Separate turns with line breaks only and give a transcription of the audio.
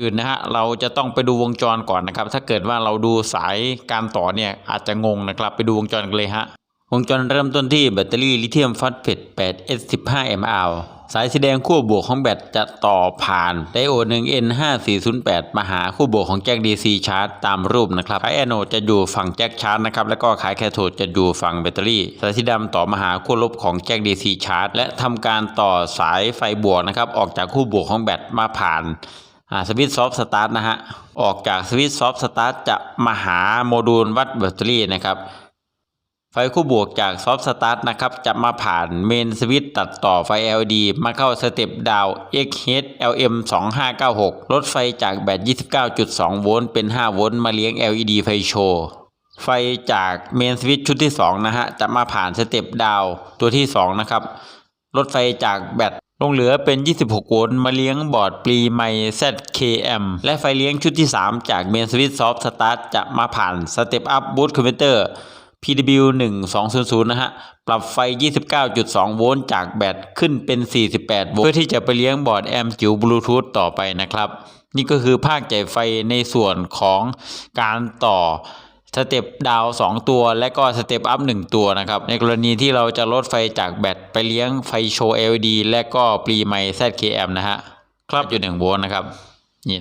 อื่นนะฮะเราจะต้องไปดูวงจรก่อนนะครับ ถ้าเกิดว่าเราดูสายการต่อเนี่ยอาจจะงงนะครับ ไปดูวงจรกันเลยฮะวงจรเริ่มต้นที่แบตเตอรี่ลิเธียมฟอสเฟต 8S15mAh สายสีแดงขั้วบวกของแบตจะต่อผ่านไดโอด 1N5408 มาหาขั้วบวกของแจ็ค DC ชาร์จตามรูปนะครับขายแอนโอดจะอยู่ฝั่งแจ็คชาร์จนะครับ แล้วก็ขายแคโทดจะอยู่ฝั่งแบตเตอรี่ สายสีดำต่อมาหาขั้วลบของแจ็ค DC ชาร์จและทำการต่อสายไฟบวกนะครับออกจากขั้วบวกของแบตมาผ่าน สวิตช์ซอฟต์สตาร์ทนะฮะ ออกจากสวิตช์ซอฟต์สตาร์ทจะมาหาโมดูลวัดแบตเตอรี่นะครับ ไฟคู่บวกจากซอฟต์สตาร์ทนะครับ จะมาผ่านเมนสวิตช์ตัดต่อไฟ LED มาเข้าสเต็ปดาว XH LM 2596 ลดไฟจากแบต 29.2 โวลต์เป็น 5 โวลต์มาเลี้ยง LED ไฟโชว์ไฟจากเมนสวิตช์ชุดที่ 2 นะฮะ จะมาผ่านสเต็ปดาวตัวที่ 2 นะครับ ลดไฟจากแบต ลงเหลือเป็น 26 โวลต์มาเลี้ยงบอร์ดปรีไม ZKM และไฟเลี้ยงชุดที่ 3 จากเมนสวิตซอฟต์สตาร์ทจะมาผ่านสเต็ปอัพบูตคอมเพเตอร์ PW 1200 นะฮะ ปรับไฟ 29.2 โวลต์จากแบตขึ้นเป็น 48 โวลต์เพื่อที่จะไปเลี้ยงบอร์ดแอมจิ๋วบลูทูธต่อไปนะครับ นี่ก็คือภาคจ่ายไฟในส่วนของการต่อ สเต็ปดาวน์2ตัว และก็สเต็ปอัพ1ตัวนะครับ ในกรณีที่เราจะลดไฟจากแบตไปเลี้ยงไฟโชว์ LED และก็ปรีไม ZKM นะฮะครับอยู่1โวลต์นะครับ